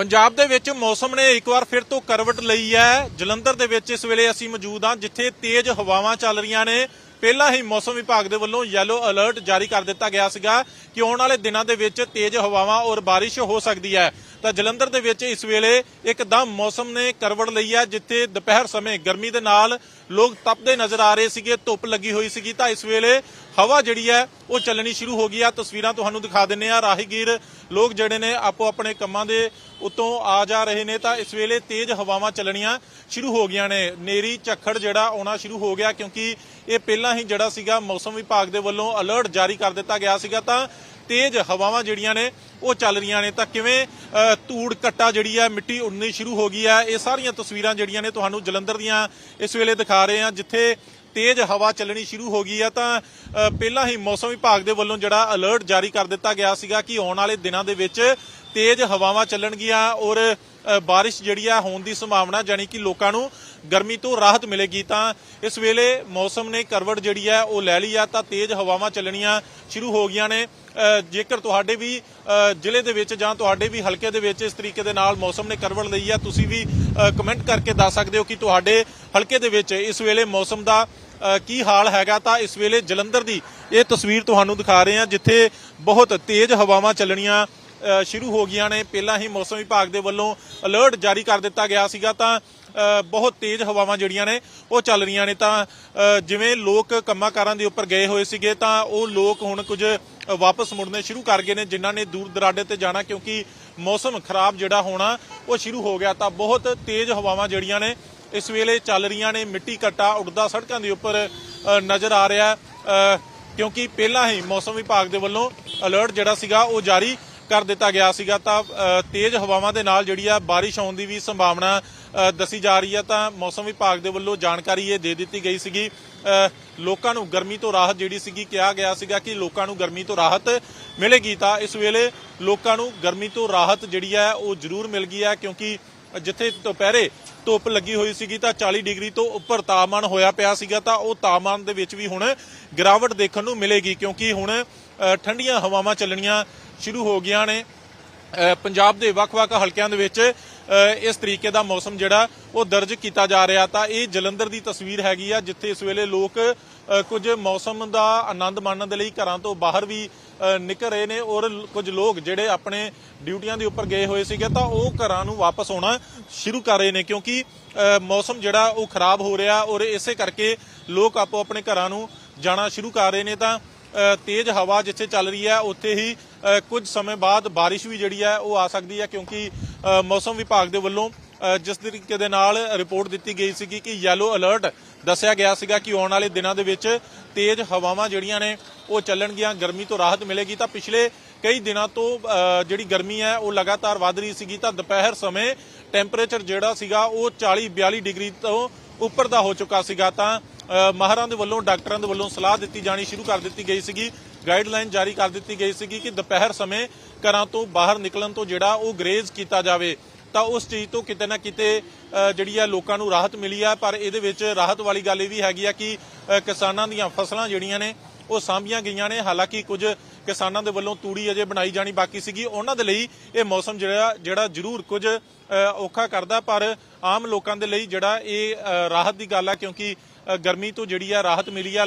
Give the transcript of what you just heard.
ਪੰਜਾਬ ਦੇ ਵਿੱਚ ਮੌਸਮ ਨੇ ਇੱਕ ਵਾਰ ਫਿਰ ਤੋਂ ਕਰਵਟ ਲਈ ਹੈ। ਜਲੰਧਰ ਦੇ ਵਿੱਚ ਇਸ ਵੇਲੇ ਅਸੀਂ ਮੌਜੂਦ ਹਾਂ, ਜਿੱਥੇ ਤੇਜ਼ ਹਵਾਵਾਂ ਚੱਲ ਰਹੀਆਂ ਨੇ। ਪਹਿਲਾਂ ਹੀ ਮੌਸਮ ਵਿਭਾਗ ਦੇ ਵੱਲੋਂ ਯੈਲੋ ਅਲਰਟ ਜਾਰੀ ਕਰ ਦਿੱਤਾ ਗਿਆ ਸੀਗਾ ਕਿ ਆਉਣ ਵਾਲੇ ਦਿਨਾਂ ਦੇ ਵਿੱਚ ਤੇਜ਼ ਹਵਾਵਾਂ ਔਰ ਬਾਰਿਸ਼ ਹੋ ਸਕਦੀ ਹੈ। ਤਾਂ ਜਲੰਧਰ ਦੇ ਵਿੱਚ ਇਸ ਵੇਲੇ ਇੱਕਦਮ ਮੌਸਮ ਨੇ ਕਰਵਟ ਲਈ ਹੈ, ਜਿੱਥੇ ਦੁਪਹਿਰ ਸਮੇਂ ਗਰਮੀ ਦੇ ਨਾਲ ਲੋਕ ਤਪਦੇ ਨਜ਼ਰ ਆ ਰਹੇ ਸੀਗੇ, ਧੁੱਪ ਲੱਗੀ ਹੋਈ ਸੀਗੀ, ਤਾਂ ਇਸ ਵੇਲੇ ਹਵਾ ਜਿਹੜੀ ਹੈ, ਉਹ ਚੱਲਣੀ ਸ਼ੁਰੂ ਹੋ ਗਈ ਆ। ਤਸਵੀਰਾਂ ਤੁਹਾਨੂੰ ਦਿਖਾ ਦਿੰਨੇ ਆ ਰਾਹੀਗੀਰ ਲੋਕ ਜਿਹੜੇ ਨੇ, ਆਪੋ ਆਪਣੇ ਕੰਮਾਂ ਦੇ ਉਤੋਂ ਆ ਜਾ ਰਹੇ ਨੇ, ਤਾਂ ਇਸ ਵੇਲੇ ਤੇਜ਼ ਹਵਾਵਾਂ ਚੱਲਣੀਆਂ ਸ਼ੁਰੂ ਹੋ ਗਈਆਂ ਨੇ। ਨੇਰੀ, ਝੱਖੜ ਜਿਹੜਾ ਆਉਣਾ ਸ਼ੁਰੂ ਹੋ ਗਿਆ, ਕਿਉਂਕਿ ਇਹ ਪਹਿਲਾਂ ਹੀ ਜਿਹੜਾ ਸੀਗਾ ਮੌਸਮ ਵਿਭਾਗ ਦੇ ਵੱਲੋਂ ਅਲਰਟ ਜਾਰੀ ਕਰ ਦਿੱਤਾ ਗਿਆ ਸੀਗਾ। ਤਾਂ ਤੇਜ਼ ਹਵਾਵਾਂ ਜਿਹੜੀਆਂ ਨੇ, ਉਹ ਚੱਲ ਰਹੀਆਂ ਨੇ। ਤਾਂ ਕਿਵੇਂ ਧੂੜ ਕੱਟਾ ਜਿਹੜੀ ਹੈ ਮਿੱਟੀ ਉੱਡਣੀ ਸ਼ੁਰੂ ਹੋ ਗਈ ਹੈ ਇਹ ਸਾਰੀਆਂ ਤਸਵੀਰਾਂ ਜਿਹੜੀਆਂ ਨੇ ਤੁਹਾਨੂੰ ਜਲੰਧਰ ਦੀਆਂ ਇਸ ਵੇਲੇ ਦਿਖਾ ਰਹੇ ਹਾਂ, ਜਿੱਥੇ ਤੇਜ਼ ਹਵਾ ਚੱਲਣੀ ਸ਼ੁਰੂ ਹੋ ਗਈ ਹੈ ਤਾਂ ਪਹਿਲਾਂ ਹੀ ਮੌਸਮ ਵਿਭਾਗ ਦੇ ਵੱਲੋਂ ਜਿਹੜਾ ਅਲਰਟ ਜਾਰੀ ਕਰ ਦਿੱਤਾ ਗਿਆ ਸੀਗਾ ਕਿ ਆਉਣ ਵਾਲੇ ਦਿਨਾਂ ਦੇ ਵਿੱਚ ਤੇਜ਼ ਹਵਾਵਾਂ ਚੱਲਣਗੀਆਂ ਔਰ ਬਾਰਿਸ਼ ਜਿਹੜੀ ਆ ਹੋਣ ਦੀ ਸੰਭਾਵਨਾ ਜਾਨੀ ਕਿ ਲੋਕਾਂ ਨੂੰ ਗਰਮੀ ਤੋਂ ਰਾਹਤ ਮਿਲੇਗੀ ਤਾਂ ਇਸ ਵੇਲੇ ਮੌਸਮ ਨੇ ਕਰਵਟ ਜਿਹੜੀ ਹੈ ਉਹ ਲੈ ਲਈ ਆ, ਤਾਂ ਤੇਜ਼ ਹਵਾਵਾਂ ਚੱਲਣੀਆਂ ਸ਼ੁਰੂ ਹੋ ਗਈਆਂ ਨੇ। ਜੇਕਰ ਤੁਹਾਡੇ ਵੀ ਜ਼ਿਲ੍ਹੇ ਦੇ ਵਿੱਚ ਜਾਂ ਤੁਹਾਡੇ ਵੀ ਹਲਕੇ ਦੇ ਵਿੱਚ ਇਸ ਤਰੀਕੇ ਦੇ ਨਾਲ ਮੌਸਮ ਨੇ ਕਰਵਟ ਲਈ ਆ, ਤੁਸੀਂ ਵੀ ਕਮੈਂਟ ਕਰਕੇ ਦੱਸ ਸਕਦੇ ਹੋ ਕਿ ਤੁਹਾਡੇ ਹਲਕੇ ਦੇ ਵਿੱਚ ਇਸ ਵੇਲੇ ਮੌਸਮ ਦਾ ਕੀ ਹਾਲ ਹੈਗਾ, ਤਾਂ ਇਸ ਵੇਲੇ ਜਲੰਧਰ ਦੀ ਇਹ ਤਸਵੀਰ ਤੁਹਾਨੂੰ ਦਿਖਾ ਰਹੇ ਹਾਂ, ਜਿੱਥੇ ਬਹੁਤ ਤੇਜ਼ ਹਵਾਵਾਂ ਚੱਲਣੀਆਂ ਸ਼ੁਰੂ ਹੋ ਗਈਆਂ ਨੇ। ਪਹਿਲਾਂ ਹੀ ਮੌਸਮ ਵਿਭਾਗ ਦੇ ਵੱਲੋਂ ਅਲਰਟ ਜਾਰੀ ਕਰ ਦਿੱਤਾ ਗਿਆ ਸੀਗਾ, ਤਾਂ ਬਹੁਤ ਤੇਜ਼ ਹਵਾਵਾਂ ਜਿਹੜੀਆਂ ਨੇ, ਉਹ ਚੱਲ ਰਹੀਆਂ ਨੇ। ਤਾਂ ਜਿਵੇਂ ਲੋਕ ਕੰਮਾਂ-ਕਾਰਾਂ ਦੇ ਉੱਪਰ ਗਏ ਹੋਏ ਸੀਗੇ, ਤਾਂ ਉਹ ਲੋਕ ਹੁਣ ਕੁਝ ਵਾਪਸ ਮੁੜਨੇ ਸ਼ੁਰੂ ਕਰ ਗਏ ਨੇ, ਜਿਨ੍ਹਾਂ ਨੇ ਦੂਰ ਦਰਾਡੇ ਤੇ ਜਾਣਾ, ਕਿਉਂਕਿ ਮੌਸਮ ਖਰਾਬ ਜਿਹੜਾ ਹੋਣਾ, ਉਹ ਸ਼ੁਰੂ ਹੋ ਗਿਆ। ਤਾਂ ਬਹੁਤ ਤੇਜ਼ ਹਵਾਵਾਂ ਜਿਹੜੀਆਂ ਨੇ, ਇਸ ਵੇਲੇ ਚੱਲ ਰਹੀਆਂ ਨੇ। ਮਿੱਟੀ ਘੱਟਾ ਉੱਡਦਾ ਸੜਕਾਂ ਦੇ ਉੱਪਰ ਨਜ਼ਰ ਆ ਰਿਹਾ। ਕਿਉਂਕਿ ਪਹਿਲਾਂ ਹੀ ਮੌਸਮ ਵਿਭਾਗ ਦੇ ਵੱਲੋਂ ਅਲਰਟ ਜਿਹੜਾ ਸੀਗਾ, ਉਹ ਜਾਰੀ ਕਰ ਦਿੱਤਾ ਗਿਆ ਸੀਗਾ, ਤਾਂ ਤੇਜ਼ ਹਵਾਵਾਂ ਦੇ ਨਾਲ ਜਿਹੜੀ ਆ ਬਾਰਿਸ਼ ਆਉਣ ਦੀ ਵੀ ਸੰਭਾਵਨਾ ਦੱਸੀ ਜਾ ਰਹੀ ਹੈ ਤਾਂ ਮੌਸਮ ਵਿਭਾਗ ਦੇ ਵੱਲੋਂ ਜਾਣਕਾਰੀ ਇਹ ਦੇ ਦਿੱਤੀ ਗਈ ਸੀਗੀ। ਲੋਕਾਂ ਨੂੰ ਗਰਮੀ ਤੋਂ ਰਾਹਤ ਜਿਹੜੀ ਸੀਗੀ, ਕਿਹਾ ਗਿਆ ਸੀਗਾ ਕਿ ਲੋਕਾਂ ਨੂੰ ਗਰਮੀ ਤੋਂ ਰਾਹਤ ਮਿਲੇਗੀ, ਤਾਂ ਇਸ ਵੇਲੇ ਲੋਕਾਂ ਨੂੰ ਗਰਮੀ ਤੋਂ ਰਾਹਤ ਜਿਹੜੀ ਹੈ ਉਹ ਜ਼ਰੂਰ ਮਿਲ ਗਈ ਹੈ ਕਿਉਂਕਿ ਜਿੱਥੇ ਦੁਪਹਿਰੇ ਧੁੱਪ ਲੱਗੀ ਹੋਈ ਸੀਗੀ, ਤਾਂ 40 ਡਿਗਰੀ ਤੋਂ ਉੱਪਰ ਤਾਪਮਾਨ ਹੋਇਆ ਪਿਆ ਸੀਗਾ, ਤਾਂ ਉਹ ਤਾਪਮਾਨ ਦੇ ਵਿੱਚ ਵੀ ਹੁਣ ਗਿਰਾਵਟ ਦੇਖਣ ਨੂੰ ਮਿਲੇਗੀ, ਕਿਉਂਕਿ ਹੁਣ ਠੰਡੀਆਂ ਹਵਾਵਾਂ ਚੱਲਣੀਆਂ ਸ਼ੁਰੂ ਹੋ ਗਈਆਂ ਨੇ। ਪੰਜਾਬ ਦੇ ਵੱਖ-ਵੱਖ ਹਲਕਿਆਂ ਦੇ ਵਿੱਚ ਇਸ ਤਰੀਕੇ ਦਾ ਮੌਸਮ ਜਿਹੜਾ ਉਹ ਦਰਜ ਕੀਤਾ ਜਾ ਰਿਹਾ। ਤਾਂ ਇਹ ਜਲੰਧਰ ਦੀ ਤਸਵੀਰ ਹੈਗੀ ਆ, ਜਿੱਥੇ ਇਸ ਵੇਲੇ ਲੋਕ ਕੁਝ ਮੌਸਮ ਦਾ ਆਨੰਦ ਮਾਣਨ ਦੇ ਲਈ ਘਰਾਂ ਤੋਂ ਬਾਹਰ ਵੀ ਨਿਕਲ ਰਹੇ ਨੇ ਔਰ ਕੁਝ ਲੋਕ ਜਿਹੜੇ ਆਪਣੇ ਡਿਊਟੀਆਂ ਦੇ ਉੱਪਰ ਗਏ ਹੋਏ ਸੀਗੇ ਤਾਂ ਉਹ ਘਰਾਂ ਨੂੰ ਵਾਪਸ ਆਉਣਾ ਸ਼ੁਰੂ ਕਰ ਰਹੇ ਨੇ ਕਿਉਂਕਿ ਮੌਸਮ ਜਿਹੜਾ ਉਹ ਖਰਾਬ ਹੋ ਰਿਹਾ ਔਰ ਇਸੇ ਕਰਕੇ ਲੋਕ ਆਪੋ ਆਪਣੇ ਘਰਾਂ ਨੂੰ ਜਾਣਾ ਸ਼ੁਰੂ ਕਰ ਰਹੇ ਨੇ। ਤਾਂ ਤੇਜ਼ ਹਵਾ ਜਿੱਥੇ ਚੱਲ ਰਹੀ ਹੈ, ਉੱਥੇ ਹੀ ਕੁਝ ਸਮੇਂ ਬਾਅਦ ਬਾਰਿਸ਼ ਵੀ ਜਿਹੜੀ ਹੈ, ਉਹ ਆ ਸਕਦੀ ਹੈ ਕਿਉਂਕਿ ਮੌਸਮ ਵਿਭਾਗ ਦੇ ਵੱਲੋਂ ਜਿਸ ਤਰੀਕੇ ਦੇ ਨਾਲ ਰਿਪੋਰਟ ਦਿੱਤੀ ਗਈ ਸੀਗੀ ਕਿ ਯੈਲੋ ਅਲਰਟ ਦੱਸਿਆ ਗਿਆ ਸੀਗਾ ਕਿ ਆਉਣ ਵਾਲੇ ਦਿਨਾਂ ਦੇ ਵਿੱਚ ਤੇਜ਼ ਹਵਾਵਾਂ ਜਿਹੜੀਆਂ ਨੇ, ਉਹ ਚੱਲਣਗੀਆਂ, ਗਰਮੀ ਤੋਂ ਰਾਹਤ ਮਿਲੇਗੀ। ਤਾਂ ਪਿਛਲੇ ਕਈ ਦਿਨਾਂ ਤੋਂ ਜਿਹੜੀ ਗਰਮੀ ਹੈ, ਉਹ ਲਗਾਤਾਰ ਵਧ ਰਹੀ ਸੀਗੀ। ਤਾਂ ਦੁਪਹਿਰ ਸਮੇਂ ਟੈਂਪਰੇਚਰ ਜਿਹੜਾ ਸੀਗਾ, ਉਹ 40 42 ਡਿਗਰੀ ਤੋਂ ਉੱਪਰ ਦਾ ਹੋ ਚੁੱਕਾ ਸੀਗਾ। ਤਾਂ ਮਾਹਰਾਂ ਦੇ ਵੱਲੋਂ, ਡਾਕਟਰਾਂ ਦੇ ਵੱਲੋਂ ਸਲਾਹ ਦਿੱਤੀ ਜਾਣੀ ਸ਼ੁਰੂ ਕਰ ਦਿੱਤੀ ਗਈ ਸੀਗੀ। ਗਾਈਡਲਾਈਨ ਜਾਰੀ ਕਰ ਦਿੱਤੀ ਗਈ ਸੀਗੀ ਕਿ ਦੁਪਹਿਰ ਸਮੇਂ ਘਰਾਂ ਤੋਂ ਬਾਹਰ ਨਿਕਲਣ ਤੋਂ ਜਿਹੜਾ ਉਹ ਗਰੇਜ਼ ਕੀਤਾ ਜਾਵੇ, ਤਾਂ ਉਸ ਚੀਜ਼ ਤੋਂ ਕਿਤੇ ਨਾ ਕਿਤੇ ਜਿਹੜੀ ਆ ਲੋਕਾਂ ਨੂੰ ਰਾਹਤ ਮਿਲੀ ਆ। ਪਰ ਇਹਦੇ ਵਿੱਚ ਰਾਹਤ ਵਾਲੀ ਗੱਲ ਇਹ ਵੀ ਹੈਗੀ ਆ ਕਿ ਕਿਸਾਨਾਂ ਦੀਆਂ ਫਸਲਾਂ ਜਿਹੜੀਆਂ ਨੇ, ਉਹ ਸਾਂਭੀਆਂ ਗਈਆਂ ਨੇ। ਹਾਲਾਂਕਿ ਕੁਝ ਕਿਸਾਨਾਂ ਦੇ ਵੱਲੋਂ ਤੂੜੀ ਅਜੇ ਬਣਾਈ ਜਾਣੀ ਬਾਕੀ ਸੀਗੀ। ਉਹਨਾਂ ਦੇ ਲਈ ਇਹ ਮੌਸਮ ਜਿਹੜਾ ਜਿਹੜਾ ਜ਼ਰੂਰ ਕੁਝ ਔਖਾ ਕਰਦਾ। ਪਰ ਆਮ ਲੋਕਾਂ ਦੇ ਲਈ ਜਿਹੜਾ ਇਹ ਰਾਹਤ ਦੀ ਗੱਲ ਆ, ਕਿਉਂਕਿ ਗਰਮੀ ਤੋਂ ਜਿਹੜੀ ਆ ਰਾਹਤ ਮਿਲੀ ਆ